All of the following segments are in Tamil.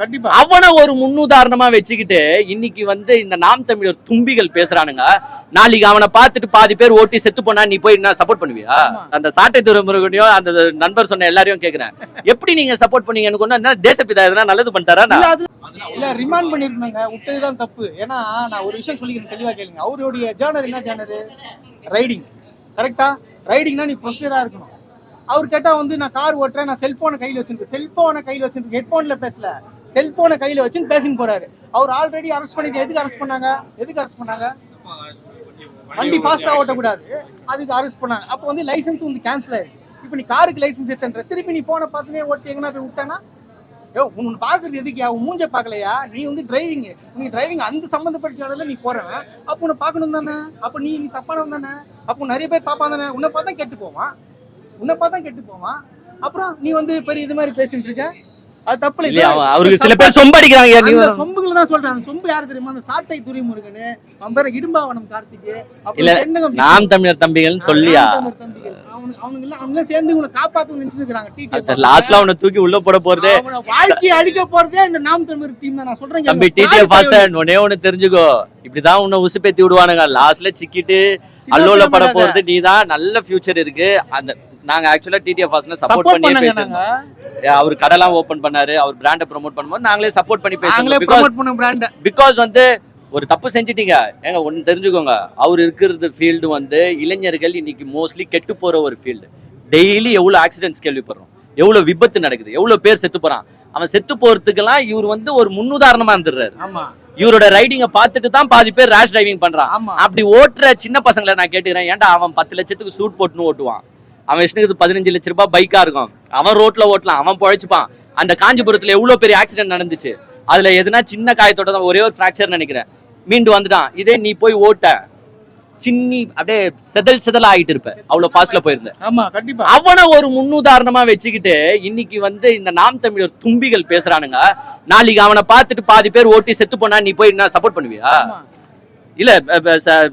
கண்டிப்பா. அவனை ஒரு முன்னுதாரணமா வச்சுக்கிட்டு இன்னைக்கு வந்து இந்த நாம் தமிழர் தும்பிகள் பேசுறானுங்க. நாளைக்கு அவனை பார்த்துட்டு பாதி பேர் ஓட்டி செத்து போனா நீ போய் என்ன சப்போர்ட் பண்ணுவியா. அந்த சாட்டை துறைமுருகனையும் அந்த நண்பர் சொன்ன எல்லாரையும் கேக்குறேன். எப்படி நீங்க சப்போர்ட் பண்ணீங்க? எனக்கு ஒண்ணு என்ன தேசப்பிதா எதுனா நல்லது பண்ணிட்டாரா இல்ல ரிமாண்ட் பண்ணிருந்தாங்க. விட்டதுதான் தப்பு. ஏன்னா நான் ஒரு விஷயம் சொல்லிக்கிறேன் தெளிவா கேளுங்க. அவருடைய ஜேர்னர் என்ன ஜேர்னர் ரைடிங் கரெக்டா ரைடிங்னா நீ ப்ரொசீஜரா இருக்கணும். அவர் கேட்டா வந்து நான் கார் ஓட்டுறேன் நான் செல்போனை கையில வச்சிருக்கேன் செல்போனை கையில வச்சிருக்கேன் ஹெட்போன்ல பேசல. செல்போனை கையில வச்சுன்னு பேசின்னு போறாரு. அவர் ஆல்ரெடி அரெஸ்ட் பண்ணிட்டு எதுக்கு அரெஸ்ட் பண்ணாங்க? எதுக்கு அரெஸ்ட் பண்ணாங்க? வண்டி ஃபாஸ்டா ஓட்டக்கூடாது. அதுக்கு அரெஸ்ட் பண்ணாங்க. அப்போ வந்து லைசன்ஸ் வந்து கேன்சல் ஆயிருக்கு இப்போ நீ காருக்கு லைசன்ஸ் எடுத்துன்ற திருப்பி நீ போனை பார்த்துனே ஓட்டி எங்கன்னா போய் விட்டானா? யோ உன்னை பார்க்கறது எதுக்கு உன் மூஞ்ச பார்க்கலையா? நீ வந்து டிரைவிங் நீ டிரைவிங் அந்த சம்மந்தப்பட்ட இடத்துல நீ போறவன். அப்போ உன்னை பார்க்கணும் தானே? அப்போ நீ நீ தப்பானவன் தானே? அப்போ நிறைய பேர் பார்ப்பான் தானே? உன்னை பார்த்தா கெட்டு போவான். உன்னை பார்த்தா கெட்டு போவான். அப்புறம் நீ வந்து பெரிய இது மாதிரி பேசிட்டு இருக்க. அது தப்பு அவன் அவருக்கு சில பேர் சொம்படிக்கிறாங்க நீ அந்த சொம்புகளை தான் அந்த சொம்பு யாரு தெரியுமா? அந்த சாட்டை துரைமுருகனு அவன் பேரு இடும்பாவனம் கார்த்திக் இல்ல, நாம் தமிழர் தம்பிகள்னு சொல்லியா? தம்பிகள். அவனுங்க சேர்ந்து உன்னை காப்பாத்து நினைச்சுட்டு இருக்காங்க லாஸ்ட்ல அவனை தூக்கி உள்ள போட போறதே. வாழ்க்கையை அடிக்க போறதே இந்த நாம் தமிழர் டீம் தான். நான் சொல்றேன் தம்பி பாதி வாசன் ஒன்னே ஒண்ணு தெரிஞ்சுக்கோ. இப்படிதான் உன்னை உசுப்பேத்தி விடுவானுங்க. லாஸ்ட்ல சிக்கிட்டு அல்லோல பட போறது. நீதான் நல்ல ஃபியூச்சர் இருக்கு. அந்த நாங்க ஆக்சுவலா டிடிஎஃப் வாசனை சப்போர்ட் பண்ணி நாங்க. அவர் கடைலாம் ஓபன் பண்ணாரு அவர் பிராண்ட ப்ரோமோட் பண்ணும்போது நாங்களே சப்போர்ட் பண்ணி பேசுறோம் பிகாஸ் வந்து ஒரு தப்பு செஞ்சிட்டீங்க. ஏங்க ஒன்னு தெரிஞ்சுக்கோங்க. அவர் இருக்கிறது ஃபீல்டு வந்து இளைஞர்கள் இன்னைக்கு மோஸ்ட்லி கெட்டு போற ஒரு ஃபீல்டு டெய்லி எவ்வளவு ஆக்சிடென்ட்ஸ் கேள்விப்படுறோம். எவ்வளவு விபத்து நடக்குது. எவ்வளவு பேர் செத்து போறான். அவன் செத்து போறதுக்கெல்லாம் இவர் வந்து ஒரு முன்னுதாரணமா இருந்துடுறாரு. இவரோட ரைடிங்க பார்த்துட்டு தான் பாதி பேர் ரேஷ் டிரைவிங் பண்றான். அப்படி ஓட்டுற சின்ன பசங்களை நான் கேட்டுக்கிறேன். ஏன்டா அவன் பத்து லட்சத்துக்கு சூட் போட்டுன்னு ஓட்டுவான்? அவன் இஷ்டத்துக்கு பதினஞ்சு லட்ச ரூபாய் பைக்கா இருக்கும். அவன் ரோட்ல ஓட்டலாம் அவன் பொழைச்சுப்பான். அந்த காஞ்சிபுரத்துல எவ்வளவு பெரிய ஆக்சிடென்ட் நடந்துச்சு? அதுல எதுனா சின்ன காயத்தோட தான் ஒரே ஒரு ஃபிராக்சர் நினைக்கிறேன். மீண்டு வந்துட்டான். இதே நீ போய் ஓட்ட சின்னி அப்படியே செதல் செதல் ஆயிட்டு இருப்ப. அவ்வளவு ஃபாஸ்ட்ல போயிருந்த. ஆமா கண்டிப்பா. அவனை ஒரு முன்னுதாரணமா வச்சுக்கிட்டு இன்னைக்கு வந்து இந்த நாம் தமிழர் தும்பிகள் பேசுறானுங்க. நாளைக்கு அவனை பார்த்துட்டு பாதி பேர் ஓட்டி செத்து போனா நீ போய் என்ன சப்போர்ட் பண்ணுவியா. இல்ல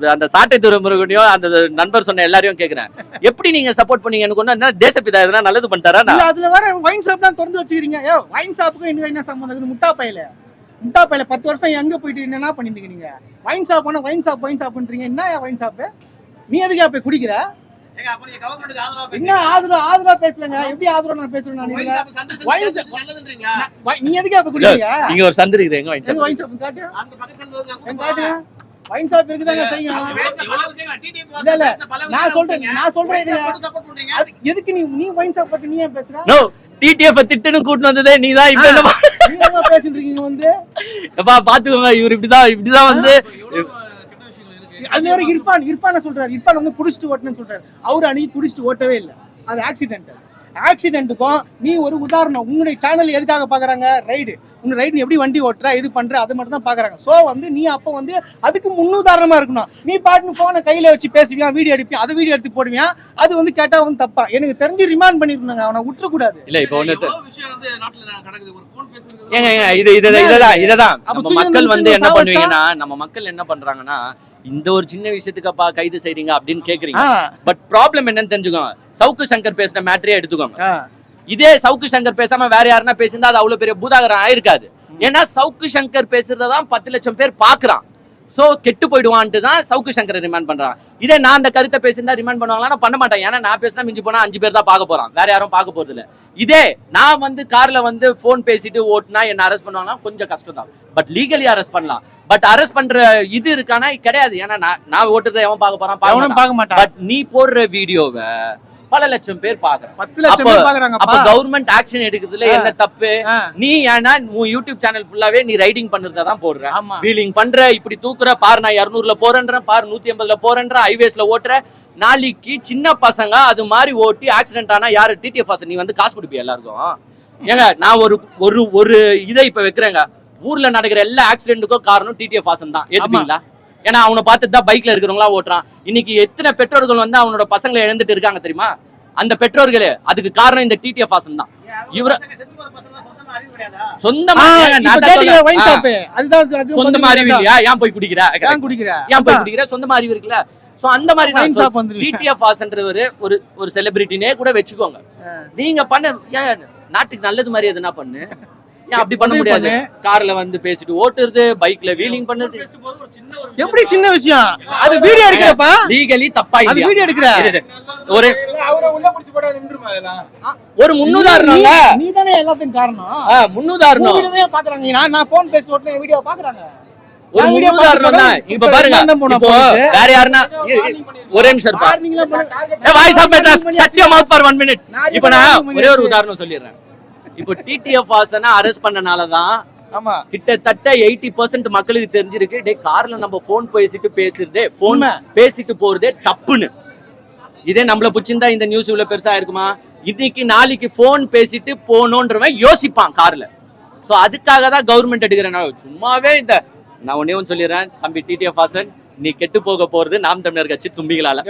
அந்த சாட்டை துறைமுருகனையும் அந்த நண்பர் சொன்ன எல்லாரையும் கேக்குறேன். எப்படி நீங்க சப்போர்ட் பண்ணீங்க? எனக்கு ஒண்ணு என்ன தேசப்பிதா எதுனா நல்லது பண்ணிட்டாரா? இல்ல அதுல வர வைன் ஷாப்லாம் திறந்து வச்சுக்கிறீங்க. ஏ வைன் ஷாப்புக்கும் எனக்கு என்ன சம்பந்தம் முட்டா பையில. முட்டா பையில பத்து வருஷம் எங்க போயிட்டு என்ன பண்ணிருந்தீங்க நீங்க? வைன் ஷாப் பண்ண வைன் ஷாப் வைன் ஷாப்ன்றீங்க என்ன வைன் ஷாப் நீ எதுக்கு போய் குடிக்கிற? நீங்க என்ன ஆதரவு ஆதரவா பேசலங்க? எப்படி ஆதரவு நான் பேசுறேன் நான் நீங்க? shop சண்டை wine செஞ்சு shop- நல்லதுன்றீங்க. நான் வை- நீ எதுக்கு போய் குடிக்கிறீங்க இங்க ஒரு சந்து இருக்குது எங்க வாங்கி எது வைன் ஷாப் காட்டு காட்டு வைன் ஷாப் இருக்குதாங்க செய்யும். இல்ல, இல்ல. நான் சொல்றேன். நான் சொல்றேன் எதுக்கு நீ நீ வைன் ஷாப் பத்தி நீ ஏன் பேசுற? நோ டிடிஎஃப் திட்டுன்னு கூட்டிட்டு வந்ததே இப்ப என்ன நீ பேசிட்டு இருக்கீங்க வந்து? எப்பா பாத்துக்கோங்க இவர் இப்படிதான் இப்படிதான் வந்து அது வரை இர்ஃபான் இர்ஃபான சொல்றாரு. இர்ஃபான் வந்து குடிச்சிட்டு ஓட்டுன்னு சொல்றாரு. அவரு அன்னைக்கு குடிச்சிட்டு ஓட்டவே இல்லை. அது ஆக்சிடென்ட் ஆக்சிடென்ட்டுக்கும் நீ ஒரு உதாரணம் உன்னுடைய சேனல் எதுக்காக பாக்குறாங்க? ரைடு உன் ரைடு எப்படி வண்டி ஓட்டுற இது பண்ற அது மட்டும் தான் பாக்குறாங்க. சோ வந்து நீ அப்ப வந்து அதுக்கு முன்னுதாரணமா இருக்கணும். நீ பாட்டுன்னு போனை கையில வச்சு பேசுவியா வீடியோ எடுப்பியா அதை வீடியோ எடுத்து போடுவியா? அது வந்து கேட்டா வந்து தப்பா. எனக்கு தெரிஞ்சு ரிமாண்ட் பண்ணிருந்தாங்க. அவனை விட்டுற கூடாது இல்ல இப்ப ஒண்ணு தெ- எவ்வளவு விஷயம் வந்து நாட்டுல நடக்குது? ஒரு போன் பேசுறது ஏங்க ஏங்க இது இது இததான் இததான் மக்கள் வந்து என்ன. பண்ணுவீங்கன்னா நம்ம மக்கள் என்ன பண்றாங்கன்னா இந்த ஒரு சின்ன விஷயத்துக்கப்பா கைது செய்றீங்க அப்படின்னு கேக்குறீங்க. பட் ப்ராப்ளம் என்னன்னு தெரிஞ்சுக்கோங்க. சவுக்கு சங்கர் பேசின மேட்டரே எடுத்துக்கோங்க. இதே சவுக்கு சங்கர் பேசாம வேற யாருன்னா பேசியிருந்தா அது அவ்வளவு பெரிய பூதாகரம் ஆயிருக்காது. ஏன்னா சவுக்கு சங்கர் பேசுறதான் பத்து லட்சம் பேர் பாக்குறான். சோ கெட்டு போயிடுவான்ட்டு தான் சவுக்கு சங்கரை ரிமாண்ட் பண்றான். இதே நான் அந்த கருத்தை பேசியிருந்தா ரிமாண்ட் பண்ணுவாங்களா பண்ண மாட்டேன். ஏன்னா நான் பேசினா மிஞ்சி போனா அஞ்சு பேர் தான் பார்க்க போறான். வேற யாரும் பார்க்க போறது இல்ல இதே நான் வந்து கார்ல வந்து போன் பேசிட்டு ஓட்டுனா என்ன அரெஸ்ட் பண்ணுவாங்கன்னா கொஞ்சம் கஷ்டம் தான். பட் லீகலி அரெஸ்ட் பண்ணலாம். பட் அரெஸ்ட் பண்ற இது இருக்கானா? கிடையாது. ஏன்னா நான் நான் ஓட்டுறதை எவன் பார்க்க போறான். பார்க்க மாட்டான். பட் நீ போடுற வீடியோவை பல லட்சம் பேர் லட்சம் அப்ப- கவர்மெண்ட் ஆக்ஷன் எடுக்கிறதுல என்ன தப்பு. நீ ஏன்னா உன் யூடியூப் சேனல் ஃபுல்லாவே நீ ரைடிங் பண்றதா தான் போடுற. வீலிங் பண்ற இப்படி தூக்குற பாரு நான் இருநூறுல போறேன்ற பாரு நூத்தி ஐம்பதுல போறேன்ற ஹைவேஸ்ல ஓட்டுற நாளைக்கு சின்ன பசங்க அது மாதிரி ஓட்டி ஆக்சிடென்ட் ஆனா யாரு? டிடிஎஃப் நீ வந்து காசு கொடுப்பியா எல்லாருக்கும்? ஏங்க நான் ஒரு ஒரு ஒரு இதை இப்ப வைக்கிறேங்க. ஊர்ல நடக்கிற எல்லா ஆக்சிடென்ட்டுக்கும் காரணம் டிடிஎஃப் வாசன் தான். ஏத்துப்பீங்களா? ஏன்னா அவனை பார்த்துட்டு தான் பைக்ல இருக்கிறவங்களா ஓட்டுறான். இன்னைக்கு எத்தனை பெற்றோர்கள் வந்து அவனோட பசங்களை இழந்துட்டு இருக்காங்க தெரியுமா? அந்த பெற்றோர்களே அதுக்கு காரணம் இந்த டிடிஎஃப் வாசன் தான். இவர- சொந்தமா? சொந்தமா அறிவு இல்லையா? ஏன் போய் குடிக்கிற? ஏன் குடிக்கிற? ஏன் போய். குடிக்கிற? சொந்தமா அறிவு இருக்குல்ல. சோ அந்த மாதிரி தான். டிடிஎஃப் வாசன்றவர் ஒரு ஒரு செலிபிரிட்டினே கூட வச்சுக்கோங்க. நீங்க பண்ண ஏன்? நாட்டுக்கு நல்லது மாதிரி எதுனா பண்ணு. அப்படி பண்ண முடியாது. கார்ல வந்து பேசிட்டு ஓட்டுறது பைக்ல வீலிங் பண்ணுறது. எப்படி சின்ன விஷயம்? அது வீடியோ எடுக்கிறப்பா? லீகலி தப்பா அது? வீடியோ எடுக்கிற. ஒரு அவரை உள்ள பிடிச்சி போட்டா நின்றுமா அதெல்லாம் ஒரு முன்னுதாரணம்ல? நீ தானே எல்லாத்துக்கும் காரணம். முன்னுதாரணம். பாக்குறாங்க. நான் நான் போன் பேசி ஓட்டுன வீடியோ பாக்குறாங்க. ஒரு முன்னுதாரணம் தான் இப்ப பாருங்க. இப்போ. வேற யாருன்னா. ஒரே நிமிஷம் voice of your mouth for 1 minute இப்போ நான் ஒரே ஒரு. உதாரணம் சொல்லிடுறேன். இப்போ டிடிஎஃப் வாசனை அரெஸ்ட் பண்ணனால தான் ஆமா. கிட்டத்தட்ட எயிட்டி பர்சன்ட் மக்களுக்கு தெரிஞ்சிருக்கு. டே கார்ல நம்ம போன் பேசிட்டு பேசுறதே போன். பேசிட்டு போறதே தப்புன்னு. இதே நம்மள புச்சிருந்தா இந்த நியூஸ் இவ்வளவு பெருசா இருக்குமா இன்னைக்கு நாளைக்கு போன் பேசிட்டு போகணுன்றவன் யோசிப்பான் கார்ல. சோ அதுக்காக தான் கவர்மெண்ட் எடுக்கிறேன் நான் சும்மாவே இந்த நான் ஒன்னே ஒன்று சொல்லிடுறேன். தம்பி டிடிஎஃப் வாசன் நீ கெட்டு போக போறது நாம் தமிழர் கட்சி தும்பிகளால.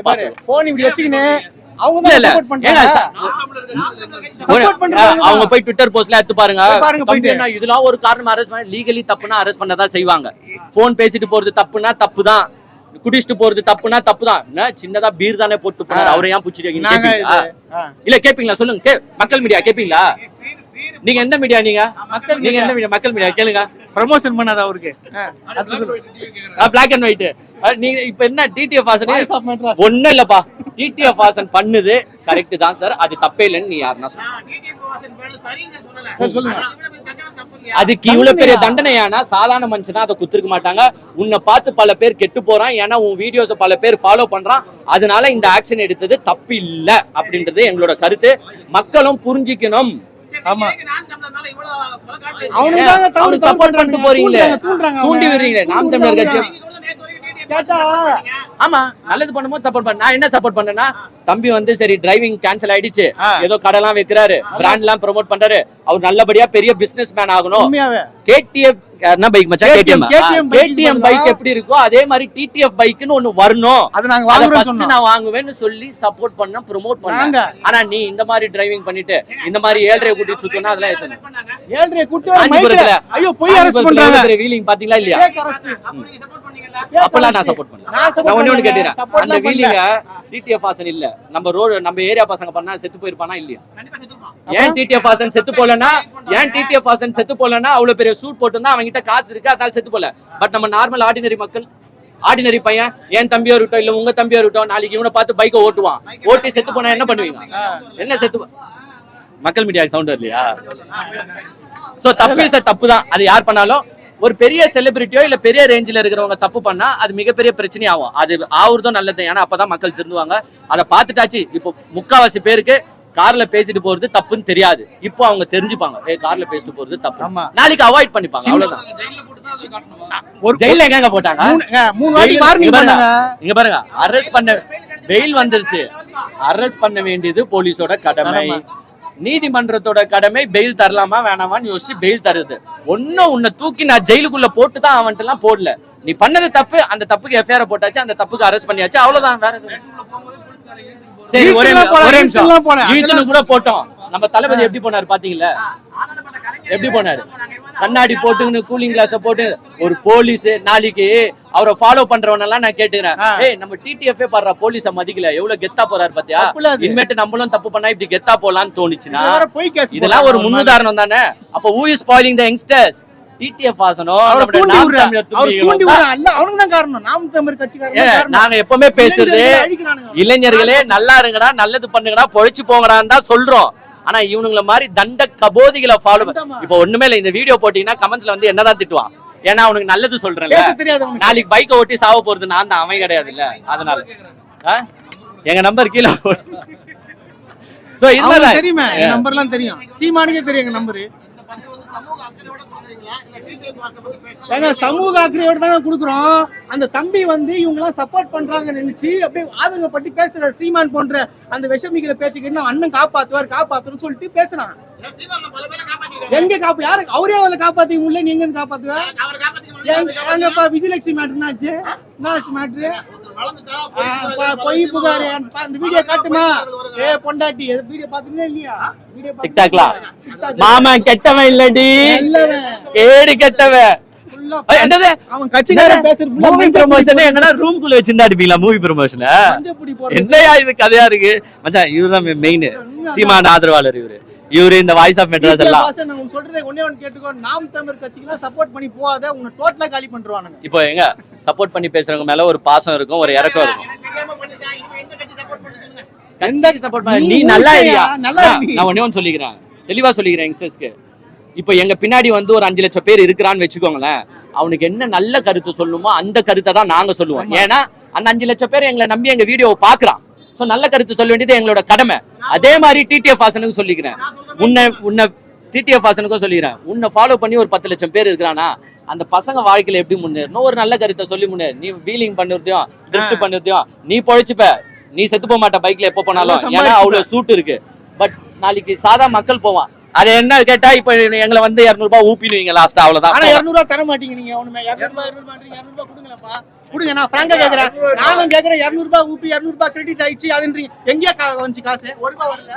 போன் இப்படி வச்சுக்கின்னு அவங்க தான் தான். போய் ட்விட்டர் போஸ்ட்ல எடுத்து பாருங்க. இதெல்லாம் ஒரு காரணம் அரெஸ்ட் பண்ண லீகலி தப்புனா அரெஸ்ட் பண்ணதான் செய்வாங்க. போன் பேசிட்டு போறது தப்புனா தப்புதான். குடிச்சிட்டு போறது தப்புனா தப்புதான். என்ன சின்னதா பீர் தானே போட்டு போனாரு. அவரை ஏன் கேப்பீங்களா? ஆ. இல்ல கேப்பீங்களா? சொல்லுங்க. கே மக்கள் மீடியா கேப்பீங்களா? நீங்க எந்த மீடியா நீங்க? மக்கள் நீங்க எந்த மீடியா மக்கள் மீடியா கேளுங்க. ப்ரமோஷன் பண்ணாத அவருக்கு. பிளாக் அண்ட் ஒயிட் நீங்க இப்ப என்ன டிடிஎஃப். ஒண்ணும் இல்லப்பா. டிடிஎஃப் வாசன் பண்ணுது. கரெக்ட் தான் சார் அது தப்பே இல்லைன்னு நீ யாருன்னா சொல்லுங்க? அதுக்கு இவ்வளவு பெரிய தண்டனையானா சாதாரண மனுஷனா அதை குத்துருக்க மாட்டாங்க. உன்னை பார்த்து பல பேர் கெட்டு போறான். ஏன்னா உன் வீடியோஸ பல பேர் ஃபாலோ பண்றான். அதனால இந்த ஆக்ஷன் எடுத்தது தப்பு இல்ல அப்படின்றது எங்களோட கருத்து. மக்களும் புரிஞ்சுக்கணும். தூண்டி. விடுறீங்களே. நாம். தமிழர் கட்சி. ஆமா நல்லது பண்ணும்போது சப்போர்ட் பண்ண. நான் என்ன சப்போர்ட் பண்ணேன்னா தம்பி வந்து சரி டிரைவிங் கேன்சல் ஆயிடுச்சு. ஏதோ கடைலாம் வைக்கிறாரு. பிராண்ட் எல்லாம் ப்ரோமோட் பண்றாரு. அவர் நல்லபடியா பெரிய பிசினஸ் மேன் ஆகணும். கேடிஎஃப் என்ன பைக் மச்சான்? கேடிஎம் கேடிஎம் பைக் எப்படி இருக்கோ அதே மாதிரி டிடிஎஃப் பைக்னு ஒன்னு வரணும். அது நாங்க வாங்குறோம் நான் வாங்குவேன்னு சொல்லி சப்போர்ட் பண்ண ப்ரோமோட் பண்ணாங்க. ஆனா நீ இந்த மாதிரி டிரைவிங் பண்ணிட்டு இந்த மாதிரி ஏழரை கூட்டி சுத்தணும் அதெல்லாம் எத்தனை. ஏழ்ரைய கூட்டு ஐயோ போய் அரெஸ்ட் பண்றாங்க. வீலிங் பாத்தீங்களா இல்லையா? Fake arrest. அப்ப நீங்க support பண்ணீங்கல்ல? அப்பெல்லாம் நான் சப்போர்ட் பண்ணல கேட்டேன் Support அந்த வீலிங்க டிடிஎஃப் வாசன் இல்ல. நம்ம ரோடு நம்ம ஏரியா பசங்க பண்ணா செத்து போயிருப்பானா இல்லையா. ஏன் டிடிஎஃப் வாசன் செத்து போலனா ஏன் டிடிஎஃப் வாசன் செத்து போலனா அவ்வளவு பெரிய சூட் போட்டுருந்தா அவங்க கிட்ட காசு இருக்கு அதனால செத்து போல. பட் நம்ம நார்மல் ஆர்டினரி மக்கள் ஆர்டினரி பையன் என் தம்பியா இருக்கட்டும் இல்ல உங்க தம்பியா இருக்கட்டும் நாளைக்கு இவனை பார்த்து பைக்கை ஓட்டுவான். ஓட்டி செத்து போனா என்ன பண்ணுவீங்க? என்ன செத்து மக்கள் மீடியா சவுண்ட் வரலையா? சோ தப்பு சார் தப்பு தான் அது யார் பண்ணாலும் ஒரு பெரிய செலிபிரிட்டியோ இல்ல பெரிய ரேஞ்சில இருக்கிறவங்க தப்பு பண்ணா அது மிகப்பெரிய பிரச்சனை ஆகும் அது ஆகுறதும் நல்லது. ஏன்னா அப்பதான் மக்கள் திருந்துவாங்க. அதை பார்த்துட்டாச்சு. இப்போ முக்காவாசி பேருக்கு கார்ல பேசிட்டு போறது தப்புன்னு தெரியாது. இப்போ அவங்க தெரிஞ்சுப்பாங்க. ஏ கார்ல பேசிட்டு போறது தப்பு. நாளைக்கு அவாய்ட் பண்ணிப்பாங்க. அவ்வளவுதான். ஜெயில போட்டு தான் அதை காட்டணுமா. ஒரு ஜெயில எங்க போட்டாங்க? மூணு வாட்டி வார்னிங் பண்ணாங்க. இங்க பாருங்க. அரெஸ்ட் பண்ண வெயில் வந்துருச்சு. அரெஸ்ட் பண்ண வேண்டியது போலீஸோட கடமை. நீதிமன்றத்தோட கடமை பெயில் தரலாமா வேணாமான்னு யோசிச்சு பெயில் தருது. ஒன்னும் உன்னை தூக்கி நான் ஜெயிலுக்குள்ள போட்டு தான் அவன்ட்டு எல்லாம் போடல. நீ பண்ணது தப்பு அந்த தப்புக்கு எஃப்ஐஆர் போட்டாச்சு அந்த தப்புக்கு அரெஸ்ட் பண்ணியாச்சு அவ்வளவுதான். வேற. சரி ஒரே கூட போட்டோம். நம்ம தளபதி எப்படி போனாரு பாத்தீங்களா? எப்படி போனாரு? கண்ணாடி போட்டுக்கின்னு கூலிங் கிளாஸ் போட்டு ஒரு போலீஸ் நாளைக்கு அவரை ஃபாலோ பண்றவன எல்லாம் நான் கேட்டுக்கிறேன். ஏய் நம்ம டிடிஎஃப் பாடுற போலீஸ மதிக்கல. எவ்வளவு கெத்தா போறாரு பாத்தியா. இனிமேட்டு நம்மளும் தப்பு பண்ணா இப்படி கெத்தா போலான்னு தோணுச்சுன்னா இதெல்லாம் ஒரு முன்னுதாரணம் தானே? அப்ப who is spoiling the youngsters TTF. நாங்க எப்பவுமே பேசுறது. இளைஞர்களே நல்லா இருங்கடா நல்லது பண்ணுங்கடா பொழைச்சு போங்கடான்னு தான் சொல்றோம். ஆனா இவனுங்கள மாதிரி தண்ட கபோதிகளை ஃபாலோ. இப்போ ஒண்ணுமே இல்ல இந்த வீடியோ போட்டீங்கன்னா கமெண்ட்ஸ்ல வந்து என்னதான் திட்டுவான்? ஏன்னா அவனுக்கு நல்லது அவனுக்கு நாளைக்கு பைக்கை ஓட்டி சாவ போறது நான் தான் அவன் கிடையாது இல்ல அதனால? எங்க நம்பர் கீழே சோ அவனுக்கு இதுதான் தெரியுமே நம்பர்லாம் தெரியும். சீமானுக்கே தெரியும் எங்க நம்பரு இந்த பதிவு வந்து சமூக அக்கறையோட கொடுக்குறீங்களா? இல்ல TTF வாசனை பத்தி பேசலாம். ஏங்க சமூக அக்கறையோட தாங்க குடுக்குறோம். அந்த தம்பி வந்து இவங்க எல்லாம் சப்போர்ட் பண்றாங்கன்னு நினைச்சு அப்படியே ஆதங்கப்பட்டு பேசுற சீமான் போன்ற அந்த விஷமிகளை பேசிக்கிட்டு அண்ணன் காப்பாத்துவார் காப்பாத்துறன்னு சொல்லிட்டு பேசுறான். எங்க காப்பு யாரு அவரே அவளை காப்பாத்தி முடியல நீ எங்க இருந்து காப்பாத்துவ காப்பாத்திக்க எங்கப்பா விஜயலட்சுமி மேட்ரு என்னாச்சு மேட்ரு பொய் புகாரு, அந்த வீடியோ காட்டுமா. ஏ பொண்டாட்டி வீடியோ பாத்தீங்களா இல்லையா? வீடியோ டிக்டாக்லா மாமா கெட்டவன் இல்லடி. ஏடு கெட்டவன். என்னது? அவன் கட்சிக்காரன் பேசுறது மூவி ப்ரமோஷன் ரூம் குள்ள வச்சிருந்தா அடிப்பீங்களா மூவி ப்ரமோஷனை என்னையா இது கதையா இருக்கு? மச்சான் இவர்தான் மெயின் சீமான் ஆதரவாளர் இவரு. இவரு இந்த வாய்ஸ் ஆஃப் மெட்ராஸ் எல்லாம். நான் சொல்றதை ஒண்ணே ஒண்ணு கேட்டுக்கோ. நாம் தமிழ் கட்சிக்கு சப்போர்ட் பண்ணி போகாத உன்னை டோட்டலா காலி பண்ணிடுவானுங்க இப்போ எங்க? சப்போர்ட் பண்ணி பேசுறவங்க மேல ஒரு பாசம் இருக்கும் ஒரு இறக்கம் இருக்கும். எந்த கட்சி சப்போர்ட் பண்ணி நீ நல்லா இல்லையா நல்லா நான் ஒண்ணே ஒன்று சொல்லிக்கிறேன். தெளிவா சொல்லிக்கிறேன் யங்ஸ்டர்ஸ்க்கு இப்போ எங்க பின்னாடி வந்து ஒரு அஞ்சு லட்சம் பேர் இருக்கிறான்னு வச்சுக்கோங்களேன் அவனுக்கு என்ன நல்ல கருத்து சொல்லணுமோ அந்த கருத்தை தான் நாங்க சொல்லுவோம். ஏன்னா அந்த அஞ்சு லட்சம் பேர் எங்களை நம்பி எங்க வீடியோவை பாக்குறான். சோ நல்ல கருத்து சொல்ல வேண்டியது எங்களோட கடமை. அதே மாதிரி டிடிஎஃப் வாசனுக்கு சொல்லிக்கிறேன். உன்னை உன்னை டிடிஎஃப் வாசனுக்கும் சொல்லிக்கிறேன். உன்னை ஃபாலோ பண்ணி ஒரு பத்து லட்சம் பேர் இருக்கிறானா அந்த பசங்க வாழ்க்கையில எப்படி முன்னேறணும் ஒரு நல்ல கருத்தை சொல்லி முன்னேறு. நீ வீலிங் பண்ணுறதையும் ட்ரிஃப்ட் பண்ணுறதையும் நீ பொழைச்சுப்ப. நீ செத்து போக மாட்ட பைக்ல எப்போ போனாலும். ஏன்னா அவ்வளவு சூட் இருக்கு. பட் நாளைக்கு சாதா மக்கள் போவான். அது என்ன கேட்டா இப்ப எங்களை வந்து இரநூறுபா ஊப்பிடுவீங்க லாஸ்ட் அவ்வளவுதான். ஆனா இரநூறுவா தர மாட்டீங்க நீங்க ஒண்ணுமே. இரநூறுபா இரநூறு மாட்டீங்க இரநூறுபா கொடுங்களப்பா கொடுங்க நான் பிராங்க கேக்குறேன். நானும் கேக்குறேன் இரநூறுபா ஊப்பி இரநூறுபா கிரெடிட் ஆயிடுச்சு அதுன்றீங்க எங்கேயா வந்துச்சு காசு? ஒரு ரூபா வரல.